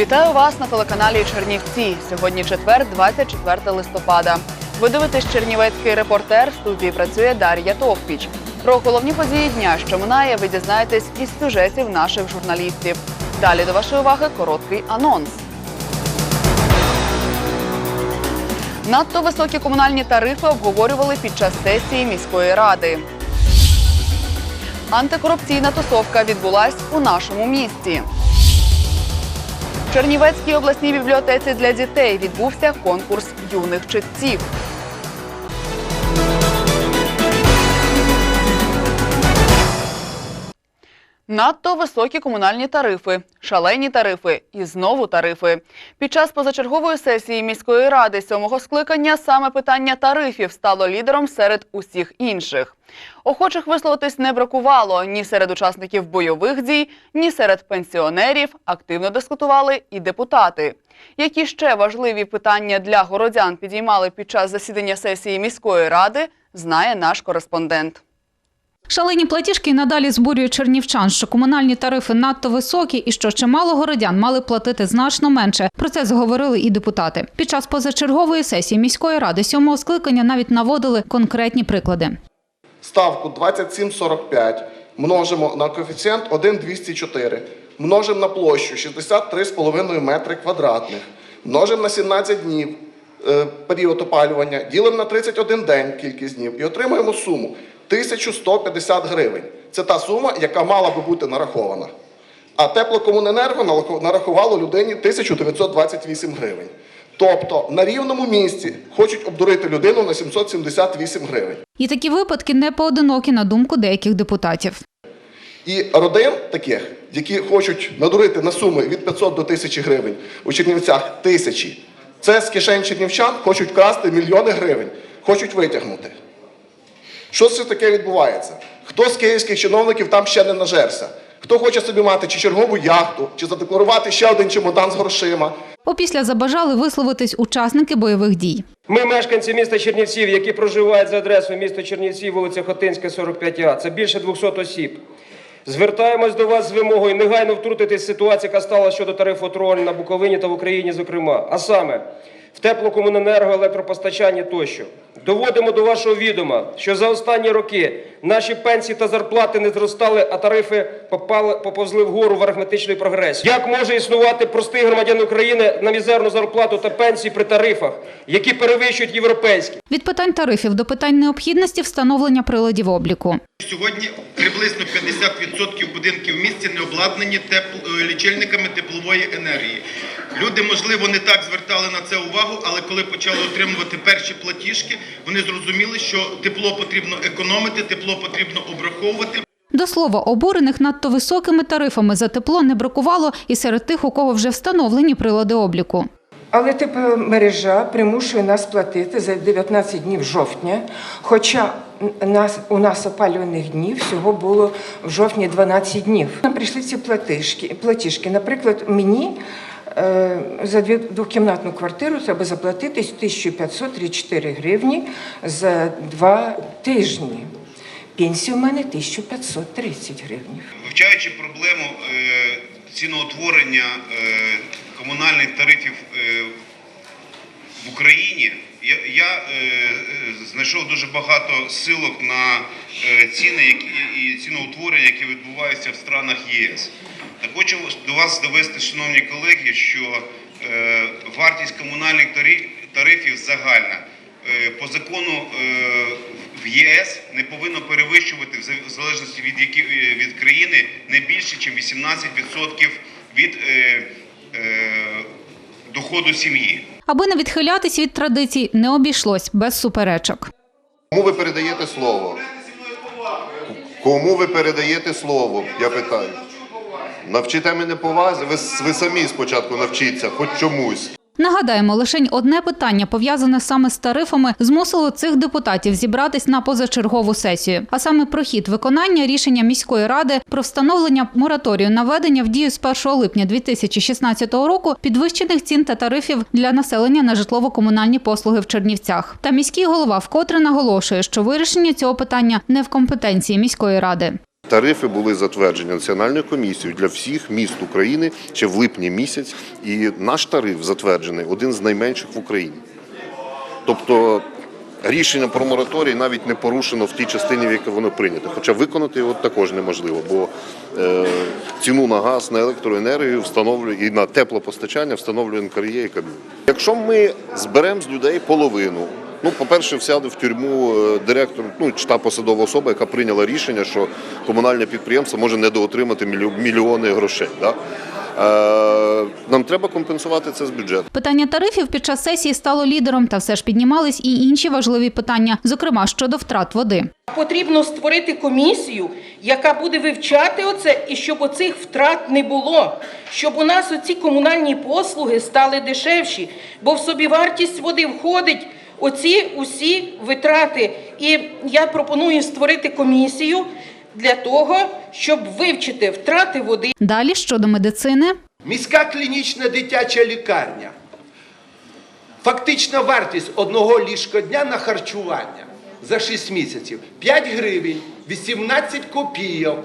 Вітаю вас на телеканалі Чернівці. Сьогодні четвер, 24 листопада. Ви дивитесь Чернівецький репортер. В студії працює Дар'я Товпіч. Про головні події дня, що минає, ви дізнаєтесь із сюжетів наших журналістів. Далі до вашої уваги короткий анонс. Надто високі комунальні тарифи обговорювали під час сесії міської ради. Антикорупційна тусовка відбулась у нашому місті. Чернівецькій обласній бібліотеці для дітей відбувся конкурс юних читців. Надто високі комунальні тарифи, шалені тарифи і знову тарифи. Під час позачергової сесії міської ради сьомого скликання саме питання тарифів стало лідером серед усіх інших. Охочих висловитись не бракувало ні серед учасників бойових дій, ні серед пенсіонерів. Активно дискутували і депутати. Які ще важливі питання для городян підіймали під час засідання сесії міської ради, знає наш кореспондент. Шалені платіжки надалі збурюють чернівчан, що комунальні тарифи надто високі і що чимало городян мали платити значно менше. Про це заговорили і депутати. Під час позачергової сесії міської ради сьомого скликання навіть наводили конкретні приклади. Ставку 27,45 множимо на коефіцієнт 1,204, множимо на площу 63,5 метри квадратних, множимо на 17 днів е, період опалювання, ділимо на 31 день кількість днів і отримуємо суму 1150 гривень. Це та сума, яка мала би бути нарахована. А теплокомуненерго нарахувало людині 1928 гривень. Тобто на рівному місці хочуть обдурити людину на 778 гривень. І такі випадки не поодинокі на думку деяких депутатів. І родин таких, які хочуть надурити на суми від 500 до 1000 гривень у Чернівцях тисячі. Це з кишень чернівчан хочуть красти мільйони гривень, хочуть витягнути. Що це таке відбувається? Хто з київських чиновників там ще не нажерся? Хто хоче собі мати чи чергову яхту, чи задекларувати ще один чемодан з грошима, Опісля забажали висловитись учасники бойових дій. Ми, мешканці міста Чернівців, які проживають за адресою міста Чернівці, вулиця Хотинська, 45А, це більше 200 осіб. Звертаємось до вас з вимогою негайно втрутитись в ситуацію, яка стала щодо тарифу троль на Буковині та в Україні, зокрема, а саме в теплокомуненерго, електропостачанні тощо. Доводимо до вашого відома, що за останні роки наші пенсії та зарплати не зростали, а тарифи попали, поповзли вгору в арифметичній прогресії. Як може існувати простий громадян України на мізерну зарплату та пенсії при тарифах, які перевищують європейські? Від питань тарифів до питань необхідності встановлення приладів обліку. Сьогодні приблизно 50% будинків в місті не обладнані тепл- е, лічильниками теплової енергії. Люди, можливо, не так звертали на це увагу, але коли почали отримувати перші платіжки, вони зрозуміли, що тепло потрібно економити, тепло потрібно обраховувати. До слова, обурених надто високими тарифами за тепло не бракувало і серед тих, у кого вже встановлені прилади обліку. Але тепломережа примушує нас платити за 19 днів жовтня, хоча нас, у нас опалюваних днів всього було в жовтні 12 днів. Нам прийшли ці платіжки. платіжки. Наприклад, мені за дві- двокімнатну квартиру треба заплатити 1534 гривні за два тижні. Пенсія у мене 1530 гривень. Вивчаючи проблему е, ціноутворення е, комунальних тарифів е, в Україні, я, я е, е, знайшов дуже багато силок на е, ціни які, і ціноутворення, які відбуваються в странах ЄС. Так хочу до вас довести, шановні колеги, що е, вартість комунальних тариф- тарифів загальна е, по закону е, в ЄС не повинно перевищувати в залежності від які е, від країни не більше, ніж 18% від е, е, доходу сім'ї. Аби не відхилятись від традицій, не обійшлось без суперечок. Кому ви передаєте слово? Кому ви передаєте слово? Я питаю. Навчите мене повазі, ви, ви самі спочатку навчіться, хоч чомусь. Нагадаємо, лише одне питання, пов'язане саме з тарифами, змусило цих депутатів зібратись на позачергову сесію. А саме про хід виконання рішення міської ради про встановлення мораторію на введення в дію з 1 липня 2016 року підвищених цін та тарифів для населення на житлово-комунальні послуги в Чернівцях. Та міський голова вкотре наголошує, що вирішення цього питання не в компетенції міської ради. Тарифи були затверджені національною комісією для всіх міст України ще в липні місяць, і наш тариф затверджений один з найменших в Україні. Тобто рішення про мораторій навіть не порушено в тій частині, в якій воно прийнято. Хоча виконати його також неможливо, бо е, ціну на газ, на електроенергію встановлює і на теплопостачання встановлює НКРЄ і Кабмін. Якщо ми зберемо з людей половину. Ну, по-перше, сяде в тюрму е, директор, ну чи та посадова особа, яка прийняла рішення, що комунальне підприємство може недоотримати мільйо- мільйони грошей. Да? Е, нам треба компенсувати це з бюджету. Питання тарифів під час сесії стало лідером, та все ж піднімались і інші важливі питання, зокрема щодо втрат води. Потрібно створити комісію, яка буде вивчати оце, і щоб оцих втрат не було, щоб у нас оці комунальні послуги стали дешевші, бо в собівартість води входить оці усі витрати. І я пропоную створити комісію для того, щоб вивчити втрати води. Далі щодо медицини. Міська клінічна дитяча лікарня. Фактична вартість одного ліжкодня на харчування за 6 місяців 5 гривень 18 копійок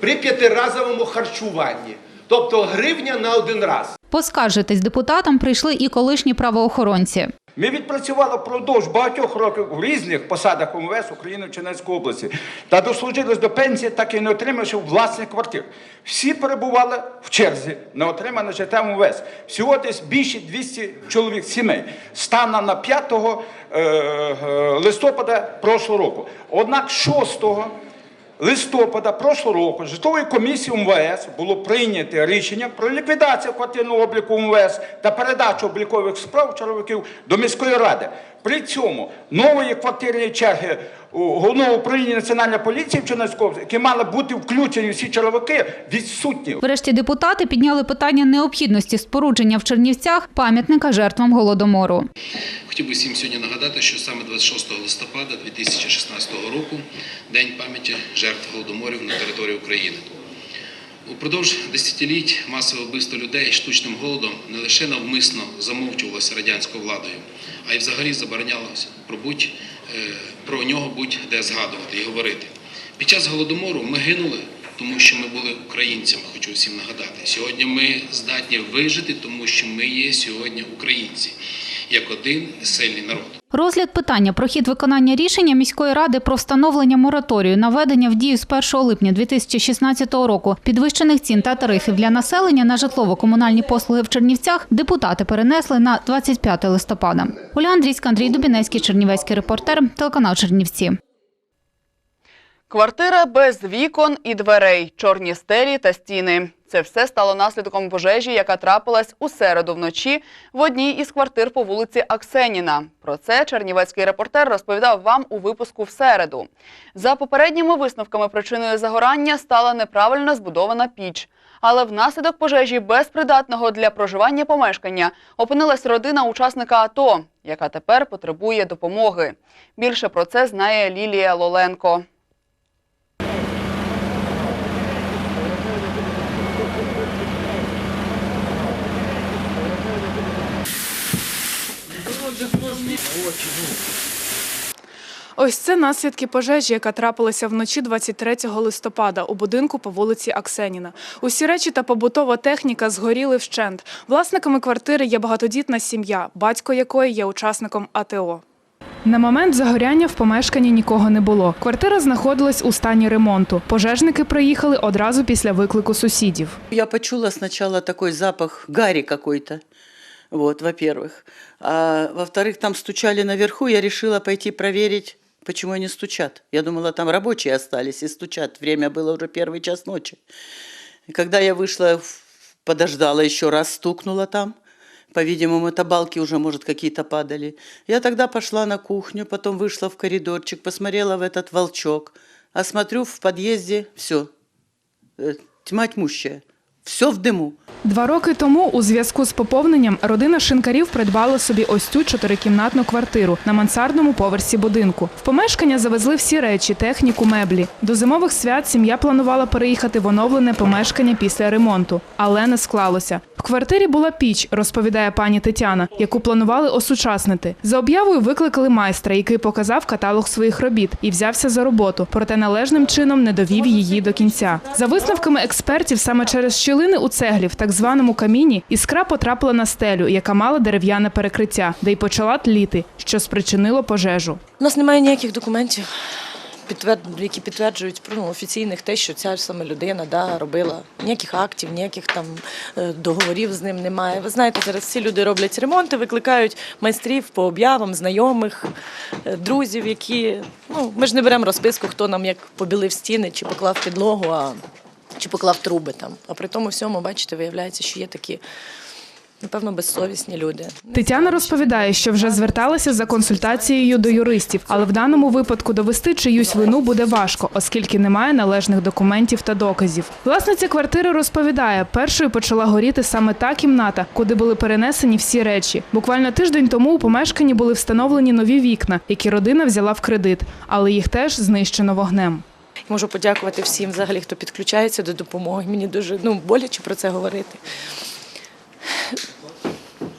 при п'ятиразовому харчуванні. Тобто гривня на один раз. Поскаржитись депутатам прийшли і колишні правоохоронці. Ми відпрацювали впродовж багатьох років в різних посадах УМВС України в Чернецькій області та дослужились до пенсії, так і не отримавши власних квартир. Всі перебували в черзі на отримане життя МВС. Всього десь більше 200 чоловік сімей. Станом на 5 е, е, листопада прошлого року. Однак 6 листопада прошлого року житловою комісією МВС було прийнято рішення про ліквідацію квартирного обліку МВС та передачу облікових справ чоловіків до міської ради. При цьому нової квартирні черги у головного управління національної поліції в області, які мали бути включені всі чоловіки, відсутні. Врешті депутати підняли питання необхідності спорудження в Чернівцях пам'ятника жертвам голодомору. Хотів би всім сьогодні нагадати, що саме 26 листопада 2016 року День пам'яті жертв голодоморів на території України. Упродовж десятиліть масове вбивство людей штучним голодом не лише навмисно замовчувалося радянською владою, а й взагалі заборонялося про, будь, е, про нього будь-де згадувати і говорити. Під час голодомору ми гинули, тому що ми були українцями, хочу всім нагадати. Сьогодні ми здатні вижити, тому що ми є сьогодні українці, як один сильний народ. Розгляд питання про хід виконання рішення міської ради про встановлення мораторію на введення в дію з 1 липня 2016 року підвищених цін та тарифів для населення на житлово-комунальні послуги в Чернівцях депутати перенесли на 25 листопада. Оля Андрійська, Андрій Дубінецький, Чернівецький репортер, телеканал Чернівці. Квартира без вікон і дверей, чорні стелі та стіни. Це все стало наслідком пожежі, яка трапилась у середу вночі в одній із квартир по вулиці Аксеніна. Про це чернівецький репортер розповідав вам у випуску в середу. За попередніми висновками причиною загорання стала неправильно збудована піч. Але внаслідок пожежі безпридатного для проживання помешкання опинилась родина учасника АТО, яка тепер потребує допомоги. Більше про це знає Лілія Лоленко. Ось це наслідки пожежі, яка трапилася вночі 23 листопада у будинку по вулиці Аксеніна. Усі речі та побутова техніка згоріли вщент. Власниками квартири є багатодітна сім'я, батько якої є учасником АТО. На момент загоряння в помешканні нікого не було. Квартира знаходилась у стані ремонту. Пожежники приїхали одразу після виклику сусідів. Я почула сначала такой запах гари какой-то, вот, во-первых. А во-вторых, там стучали наверху, я решила пойти проверить, почему они стучат. Я думала, там рабочие остались и стучат. Время было уже первый час ночи. И когда я вышла, подождала еще раз, стукнула там. По-видимому, это балки уже, может, какие-то падали. Я тогда пошла на кухню, потом вышла в коридорчик, посмотрела в этот волчок. А смотрю, в подъезде все, тьма тьмущая. Все в дыму. Два роки тому у зв'язку з поповненням родина шинкарів придбала собі ось цю чотирикімнатну квартиру на мансардному поверсі будинку. В помешкання завезли всі речі, техніку, меблі. До зимових свят сім'я планувала переїхати в оновлене помешкання після ремонту, але не склалося. В квартирі була піч, розповідає пані Тетяна, яку планували осучаснити. За об'явою викликали майстра, який показав каталог своїх робіт і взявся за роботу, проте належним чином не довів її до кінця. За висновками експертів, саме через щілини у цеглі в так званому каміні іскра потрапила на стелю, яка мала дерев'яне перекриття, де й почала тліти, що спричинило пожежу. У нас немає ніяких документів, які підтверджують ну, офіційних те, що ця саме людина да, робила. Ніяких актів, ніяких там е, договорів з ним немає. Ви знаєте, зараз всі люди роблять ремонти, викликають майстрів по об'явам, знайомих, е, друзів, які. Ну, ми ж не беремо розписку, хто нам як побілив стіни, чи поклав підлогу, а, чи поклав труби там. А при тому всьому, бачите, виявляється, що є такі, напевно, безсовісні люди. Тетяна розповідає, що вже зверталася за консультацією до юристів, але в даному випадку довести чиюсь вину буде важко, оскільки немає належних документів та доказів. Власниця квартири розповідає, першою почала горіти саме та кімната, куди були перенесені всі речі. Буквально тиждень тому у помешканні були встановлені нові вікна, які родина взяла в кредит, але їх теж знищено вогнем. Можу подякувати всім, взагалі, хто підключається до допомоги. Мені дуже ну, боляче про це говорити.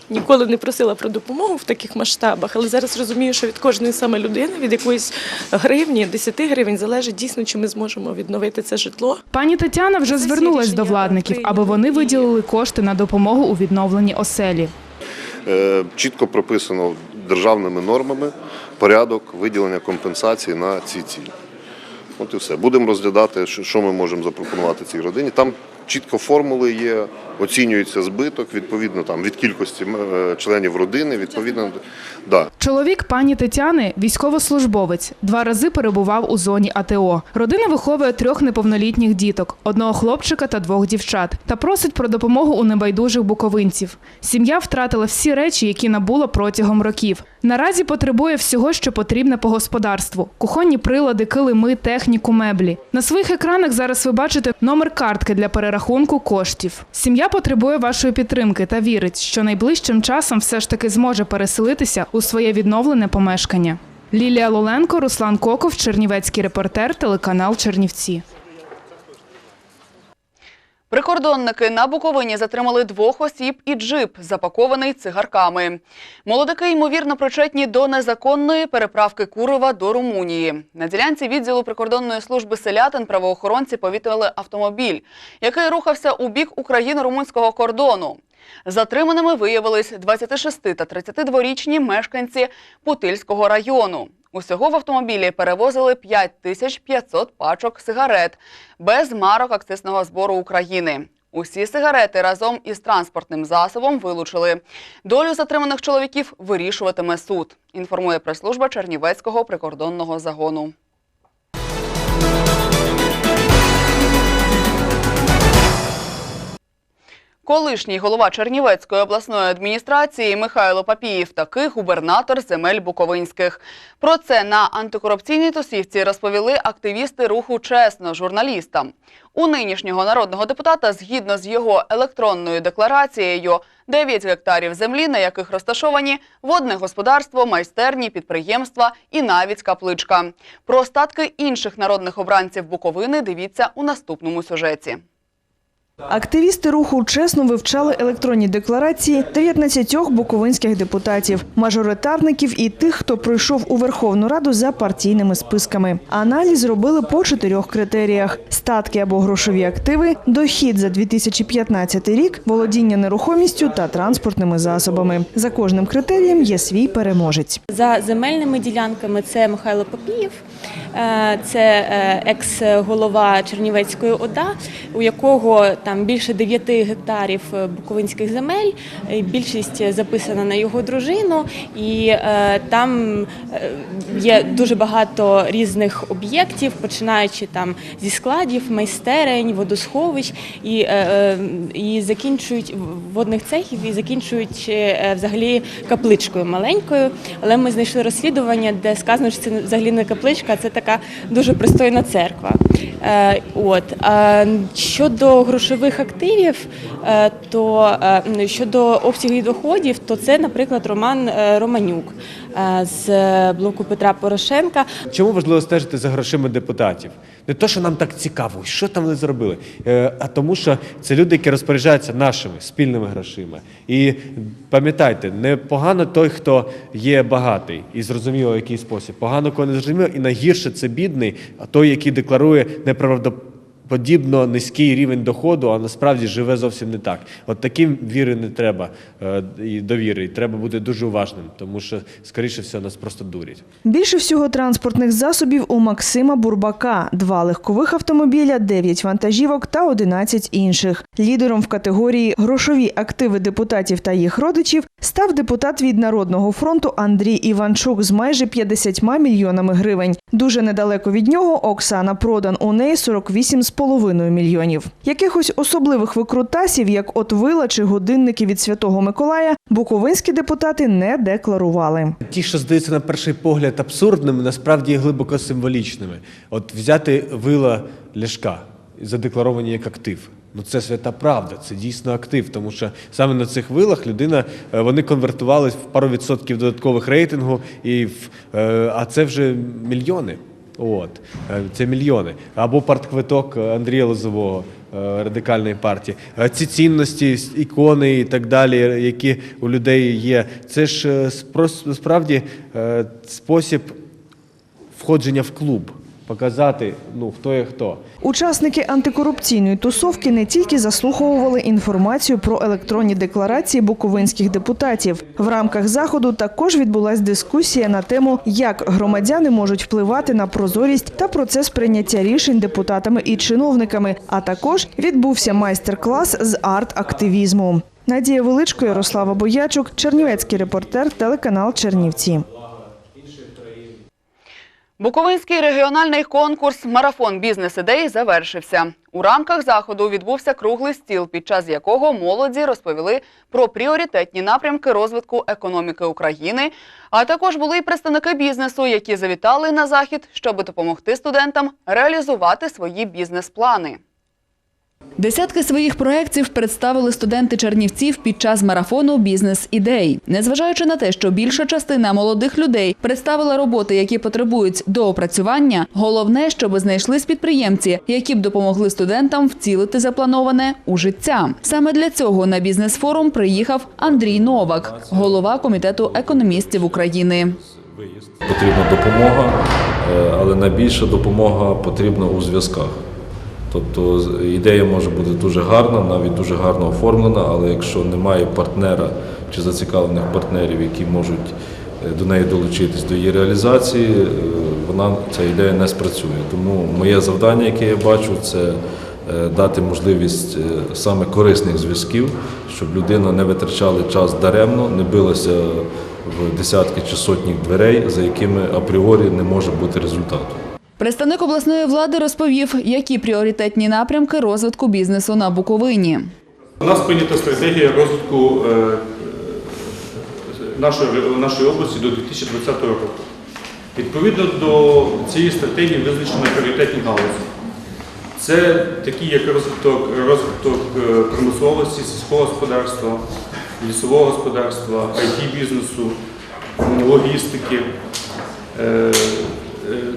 Ніколи не просила про допомогу в таких масштабах, але зараз розумію, що від кожної саме людини, від якоїсь гривні, 10 гривень залежить дійсно, чи ми зможемо відновити це житло. Пані Тетяна вже звернулась до владників, аби вони виділили кошти на допомогу у відновленні оселі. Е, Чітко прописано державними нормами порядок виділення компенсації на ці цілі. От і все. Будемо розглядати, що ми можемо запропонувати цій родині. Там чітко формули є, оцінюється збиток, відповідно там від кількості е, членів родини, відповідно. Да. Чоловік пані Тетяни військовослужбовець. Два рази перебував у зоні АТО. Родина виховує трьох неповнолітніх діток, одного хлопчика та двох дівчат, та просить про допомогу у небайдужих буковинців. Сім'я втратила всі речі, які набула протягом років. Наразі потребує всього, що потрібне по господарству: кухонні прилади, килими, техніку, меблі. На своїх екранах зараз ви бачите номер картки для перерахунку коштів. Сім'я потребує вашої підтримки та вірить, що найближчим часом все ж таки зможе переселитися у своє відновлене помешкання. Лілія Лоленко, Руслан Коков, Чернівецький репортер, телеканал Чернівці. Прикордонники на Буковині затримали двох осіб і джип, запакований цигарками. Молодики, ймовірно, причетні до незаконної переправки Курова до Румунії. На ділянці відділу прикордонної служби селятин правоохоронці повітили автомобіль, який рухався у бік України-румунського кордону. Затриманими виявились 26 та 32-річні мешканці Путильського району. Усього в автомобілі перевозили 5500 пачок сигарет без марок акцизного збору України. Усі сигарети разом із транспортним засобом вилучили. Долю затриманих чоловіків вирішуватиме суд, інформує прес-служба Чернівецького прикордонного загону. Колишній голова Чернівецької обласної адміністрації Михайло Папієв таки губернатор земель Буковинських. Про це на антикорупційній тусівці розповіли активісти руху чесно журналістам. У нинішнього народного депутата, згідно з його електронною декларацією, 9 гектарів землі, на яких розташовані водне господарство, майстерні, підприємства і навіть капличка. Про остатки інших народних обранців Буковини дивіться у наступному сюжеті. Активісти руху чесно вивчали електронні декларації 19 буковинських депутатів, мажоритарників і тих, хто пройшов у Верховну Раду за партійними списками. Аналіз зробили по чотирьох критеріях: статки або грошові активи, дохід за 2015 рік, володіння нерухомістю та транспортними засобами. За кожним критерієм є свій переможець. За земельними ділянками це Михайло Попієв, це е, екс-голова Чернівецької ОДА, у якого там більше 9 гектарів е, буковинських земель. е, Більшість записана на його дружину, і е, там е, є дуже багато різних об'єктів, починаючи там зі складів, майстерень, водосховищ і, е, е, і закінчують водних цехів і закінчують е, взагалі капличкою маленькою. Але ми знайшли розслідування, де сказано, що це взагалі не капличка, а це так така дуже пристойна церква. Е, От Е, щодо грошових активів, е, то щодо обсягів доходів, то це, наприклад, Роман Романюк з блоку Петра Порошенка. Чому важливо стежити за грошима депутатів? Не то, що нам так цікаво, що там вони зробили, е, а тому, що це люди, які розпоряджаються нашими спільними грошима. І пам'ятайте, не погано той, хто є багатий і зрозуміло, в який спосіб. Погано, коли не зрозуміло, і найгірше це бідний, а той, який декларує неправдоподібно низький рівень доходу, а насправді живе зовсім не так. От таким віри не треба е, і довіри. І треба бути дуже уважним, тому що, скоріше всього, нас просто дурять. Більше всього транспортних засобів у Максима Бурбака: два легкових автомобіля, 9 вантажівок та 11 інших. Лідером в категорії грошові активи депутатів та їх родичів став депутат від Народного фронту Андрій Іванчук з майже 50 мільйонами гривень. Дуже недалеко від нього Оксана Продан. У неї 48,5 мільйонів. Якихось особливих викрутасів, як от вила чи годинники від Святого Миколая, буковинські депутати не декларували. Ті, що здаються на перший погляд абсурдними, насправді є глибоко символічними. От взяти вила Ляшка, задекларовані як актив. Ну це свята правда, це дійсно актив, тому що саме на цих вилах людина е, вони конвертувались в пару відсотків додаткових рейтингу, і в, е, а це вже мільйони. От е, це мільйони. Або партквиток Андрія Лозового. е, Радикальної партії, Е, ці цінності, ікони і так далі, які у людей є, це ж е, справді е, спосіб входження в клуб, показати, ну хто є хто. Учасники антикорупційної тусовки не тільки заслуховували інформацію про електронні декларації буковинських депутатів. В рамках заходу також відбулась дискусія на тему, як громадяни можуть впливати на прозорість та процес прийняття рішень депутатами і чиновниками. А також відбувся майстер-клас з арт-активізму. Надія Величко, Ярослава Боячук, Чернівецький репортер, телеканал Чернівці. Буковинський регіональний конкурс Марафон бізнес-ідей завершився. У рамках заходу відбувся круглий стіл, під час якого молоді розповіли про пріоритетні напрямки розвитку економіки України. А також були й представники бізнесу, які завітали на захід, щоб допомогти студентам реалізувати свої бізнес-плани. Десятки своїх проєктів представили студенти Чернівців під час марафону бізнес-ідей. Незважаючи на те, що більша частина молодих людей представила роботи, які потребують доопрацювання, головне, щоб знайшлись підприємці, які б допомогли студентам вцілити заплановане у життя. Саме для цього на бізнес-форум приїхав Андрій Новак, голова комітету економістів України. Потрібна допомога, е, але найбільша допомога потрібна у зв'язках. Тобто ідея може бути дуже гарна, навіть дуже гарно оформлена, але якщо немає партнера чи зацікавлених партнерів, які можуть е, до неї долучитись до її реалізації, е, вона ця ідея не спрацює. Тому моє завдання, яке я бачу, це е, дати можливість саме корисних зв'язків, щоб людина не витрачала час даремно, не билася в десятки чи сотні дверей, за якими апріорі не може бути результату. Представник обласної влади розповів, які пріоритетні напрямки розвитку бізнесу на Буковині. У нас прийнята стратегія розвитку е, нашої, області до 2020 року. Відповідно до цієї стратегії визначено пріоритетні галузі. Це такі, як розвиток, розвиток е, промисловості, сільського господарства, лісового господарства, IT-бізнесу, логістики, е, е,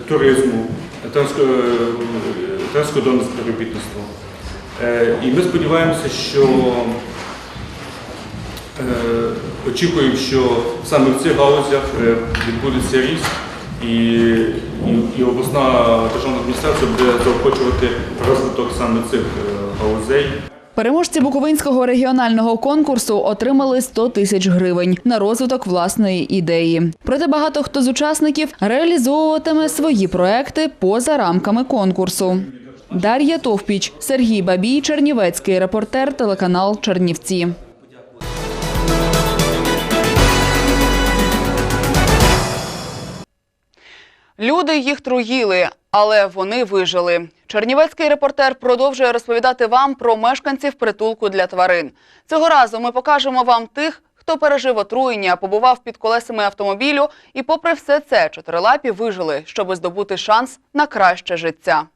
туризму, транско- е, транскордонне співробітництво. Е, І ми сподіваємося, що е, очікуємо, що саме в цих галузях е, відбудеться ріст і, і, обласна державна адміністрація буде заохочувати розвиток саме цих е, галузей. Переможці Буковинського регіонального конкурсу отримали 100 тисяч гривень на розвиток власної ідеї. Проте багато хто з учасників реалізовуватиме свої проекти поза рамками конкурсу. Дар'я Товпіч, Сергій Бабій, Чернівецький репортер, телеканал Чернівці. Люди їх труїли, але вони вижили. Чернівецький репортер продовжує розповідати вам про мешканців притулку для тварин. Цього разу ми покажемо вам тих, хто пережив отруєння, побував під колесами автомобілю, і попри все це чотирилапі вижили, щоби здобути шанс на краще життя.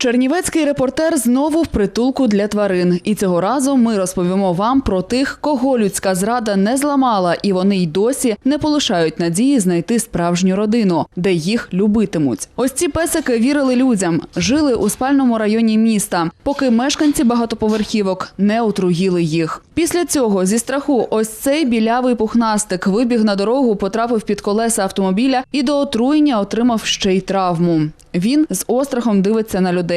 Чернівецький репортер знову в притулку для тварин. І цього разу ми розповімо вам про тих, кого людська зрада не зламала, і вони й досі не полишають надії знайти справжню родину, де їх любитимуть. Ось ці песики вірили людям, жили у спальному районі міста, поки мешканці багатоповерхівок не отруїли їх. Після цього зі страху ось цей білявий пухнастик вибіг на дорогу, потрапив під колеса автомобіля і до отруєння отримав ще й травму. Він з острахом дивиться на людей,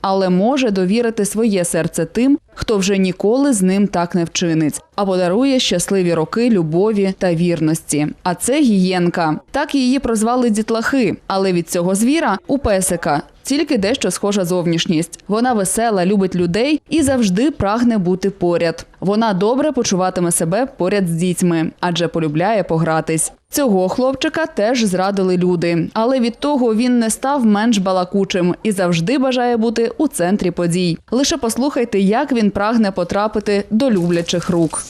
але може довірити своє серце тим, хто вже ніколи з ним так не вчинить, а подарує щасливі роки любові та вірності. А це гієнка. Так її прозвали дітлахи. Але від цього звіра у песика тільки дещо схожа зовнішність. Вона весела, любить людей і завжди прагне бути поряд. Вона добре почуватиме себе поряд з дітьми, адже полюбляє погратись. Цього хлопчика теж зрадили люди, але від того він не став менш балакучим і завжди бажає бути у центрі подій. Лише послухайте, як він прагне потрапити до люблячих рук.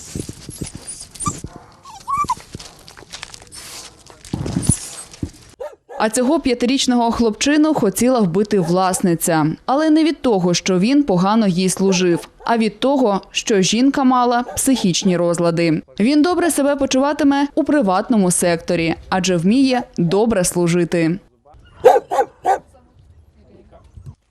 А цього п'ятирічного хлопчину хотіла вбити власниця, але не від того, що він погано їй служив, а від того, що жінка мала психічні розлади. Він добре себе почуватиме у приватному секторі, адже вміє добре служити.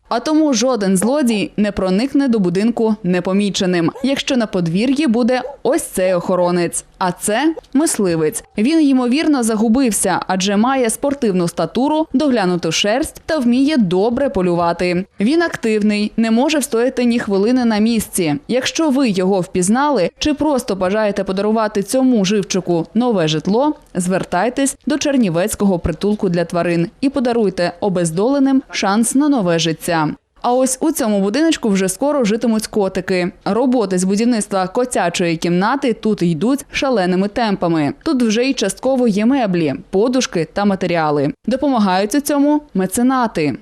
А тому жоден злодій не проникне до будинку непоміченим, якщо на подвір'ї буде ось цей охоронець. А це мисливець. Він ймовірно загубився, адже має спортивну статуру, доглянуту шерсть та вміє добре полювати. Він активний, не може встояти ні хвилини на місці. Якщо ви його впізнали чи просто бажаєте подарувати цьому живчику нове житло, звертайтесь до Чернівецького притулку для тварин і подаруйте обездоленим шанс на нове життя. А ось у цьому будиночку вже скоро житимуть котики. Роботи з будівництва котячої кімнати тут йдуть шаленими темпами. Тут вже й частково є меблі, подушки та матеріали. Допомагають у цьому меценати.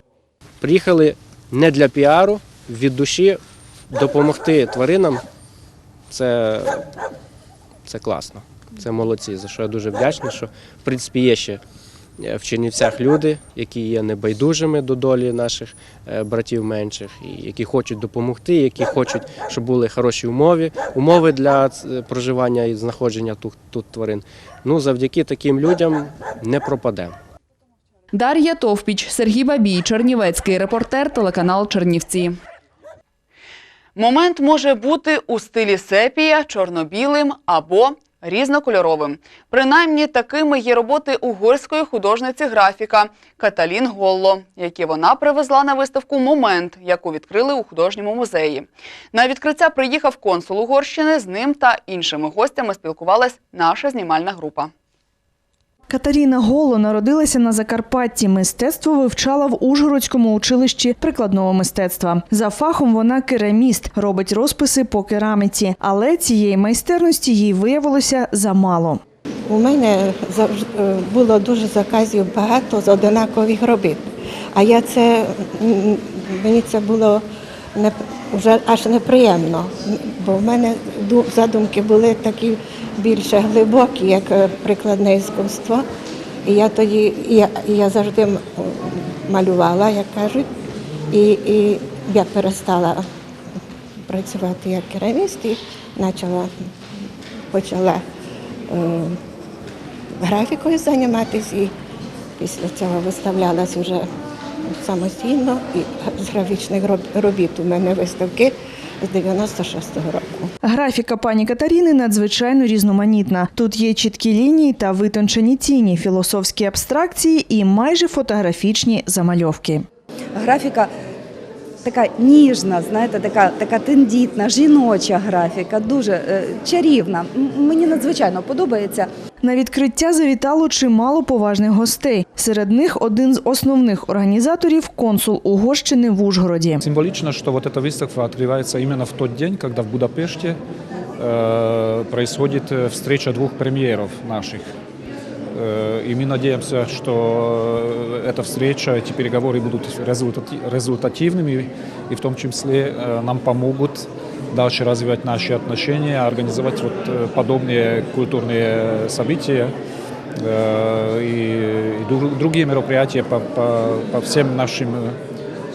Приїхали не для піару, від душі допомогти тваринам. Це, це класно. Це молодці, за що я дуже вдячний, що в принципі є ще в Чернівцях люди, які є небайдужими до долі наших е, братів менших, і які хочуть допомогти, які хочуть, щоб були хороші умови, умови для е, проживання і знаходження тут, тут тварин. Ну, завдяки таким людям не пропадемо. Дар'я Товпіч, Сергій Бабій, Чернівецький репортер, телеканал Чернівці. Момент може бути у стилі сепія, чорно-білим або різнокольоровим. Принаймні такими є роботи угорської художниці графіка Каталін Голло, які вона привезла на виставку Момент, яку відкрили у художньому музеї. На відкриття приїхав консул Угорщини. З ним та іншими гостями спілкувалась наша знімальна група. Катерина Голо народилася на Закарпатті. Мистецтво вивчала в Ужгородському училищі прикладного мистецтва. За фахом вона кераміст, робить розписи по кераміці, але цієї майстерності їй виявилося замало. У мене е, було дуже заказів багато з одинакових робіт. А я це мені це було не вже аж неприємно, бо в мене задумки були такі більше глибокі, як е, прикладне іскусство. І я тоді я, я завжди малювала, як кажуть, і, і я перестала працювати як кераміст і почала, почала е, графікою займатися і після цього виставлялась вже самостійно і з графічних робіт у мене виставки з 96-го року. Графіка пані Катерини надзвичайно різноманітна. Тут є чіткі лінії та витончені тіні, філософські абстракції і майже фотографічні замальовки. Графіка така ніжна, знаєте, така, така тендітна, жіноча графіка, дуже е, чарівна. М- Мені надзвичайно подобається. На відкриття завітало чимало поважних гостей. Серед них один з основних організаторів консул Угорщини в Ужгороді. Символично, что вот эта выставка открывается именно в тот день, когда в Будапеште э, происходит э, встреча двух премьеров наших. Э, И мы надеемся, что э, эта встреча, эти переговоры будут результати- результативными и в том числе э, нам помогут дальше развивать наши отношения, организовать вот подобные культурные события и, и друг- другие мероприятия по всем нашим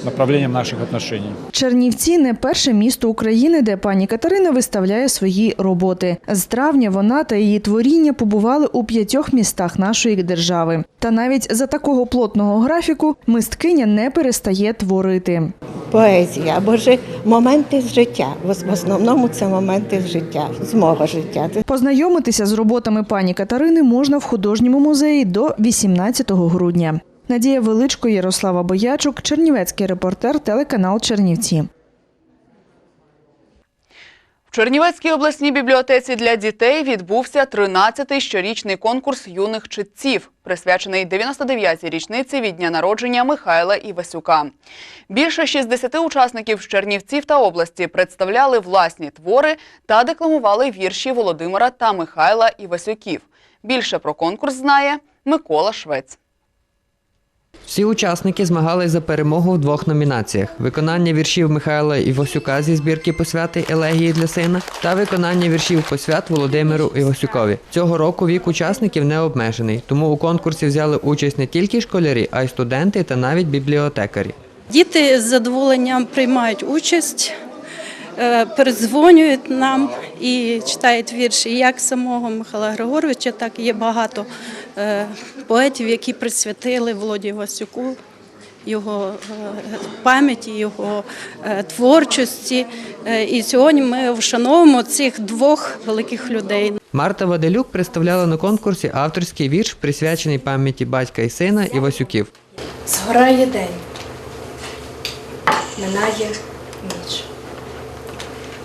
направлениям наших отношений. Чернівці не перше місто України, де пані Катерина виставляє свої роботи. З травня вона та її творіння побували у п'ятьох містах нашої держави. Та навіть за такого плотного графіку мисткиня не перестає творити. Поезія або ж моменти з життя. В в основному це моменти з життя, з мого життя. Познайомитися з роботами пані Катерини можна в художньому музеї до 18 грудня. Надія Величко, Ярослава Боячук, Чернівецький репортер, телеканал Чернівці. В Чернівецькій обласній бібліотеці для дітей відбувся 13-й щорічний конкурс юних читців, присвячений 99-й річниці від дня народження Михайла Івасюка. Більше 60 учасників з Чернівців та області представляли власні твори та декламували вірші Володимира та Михайла Івасюків. Більше про конкурс знає Микола Швець. Всі учасники змагались за перемогу в двох номінаціях: виконання віршів Михайла Івосюка зі збірки посвяти елегії для сина та виконання віршів посвят Володимиру Івосюкові. Цього року вік учасників не обмежений, тому у конкурсі взяли участь не тільки школярі, а й студенти та навіть бібліотекарі. Діти з задоволенням приймають участь, передзвонюють нам і читають вірші як самого Михайла Григоровича, так і є багато е, поетів, які присвятили Володі Васюку його е, пам'яті, його е, творчості. Е, І сьогодні ми вшановуємо цих двох великих людей. Марта Ваделюк представляла на конкурсі авторський вірш, присвячений пам'яті батька і сина Івасюків. Згорає день, минає.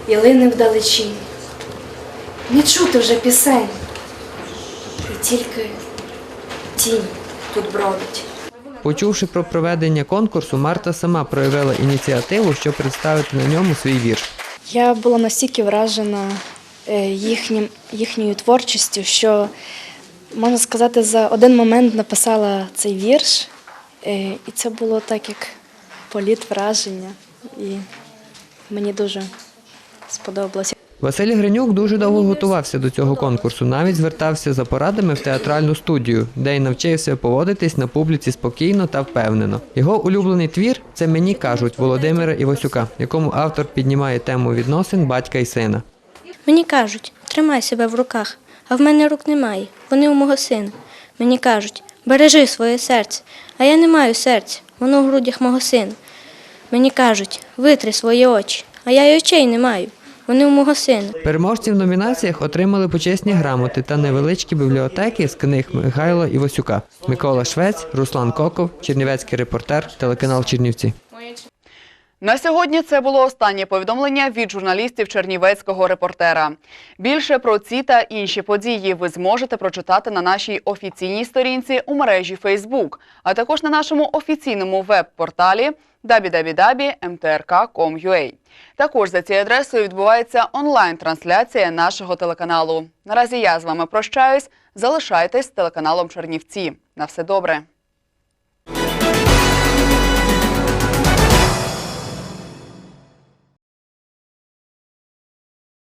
І лине вдалечінь. Не чути вже пісень. І тільки тінь тут бродить. Почувши про проведення конкурсу, Марта сама проявила ініціативу, щоб представити на ньому свій вірш. Я була настільки вражена е, їхнім, їхньою творчістю, що, можна сказати, за один момент написала цей вірш. Е, І це було так, як політ враження. І мені дуже сподобалося. Василь Гринюк дуже довго готувався до цього конкурсу, навіть звертався за порадами в театральну студію, де й навчився поводитись на публіці спокійно та впевнено. Його улюблений твір це мені кажуть Володимира Івасюка, якому автор піднімає тему відносин батька і сина. Мені кажуть, тримай себе в руках, а в мене рук немає. Вони у мого сина. Мені кажуть, бережи своє серце, а я не маю серця, воно в грудях мого сина. Мені кажуть, витри свої очі, а я й очей не маю. Вони у мого сина. Переможці в номінаціях отримали почесні грамоти та невеличкі бібліотеки з книг Михайла Івасюка. Микола Швець, Руслан Коков, Чернівецький репортер, телеканал Чернівці. На сьогодні це було останнє повідомлення від журналістів Чернівецького репортера. Більше про ці та інші події ви зможете прочитати на нашій офіційній сторінці у мережі Facebook, а також на нашому офіційному веб-порталі www.mtrk.com.ua. Також за цією адресою відбувається онлайн-трансляція нашого телеканалу. Наразі я з вами прощаюсь. Залишайтесь з телеканалом Чернівці. На все добре.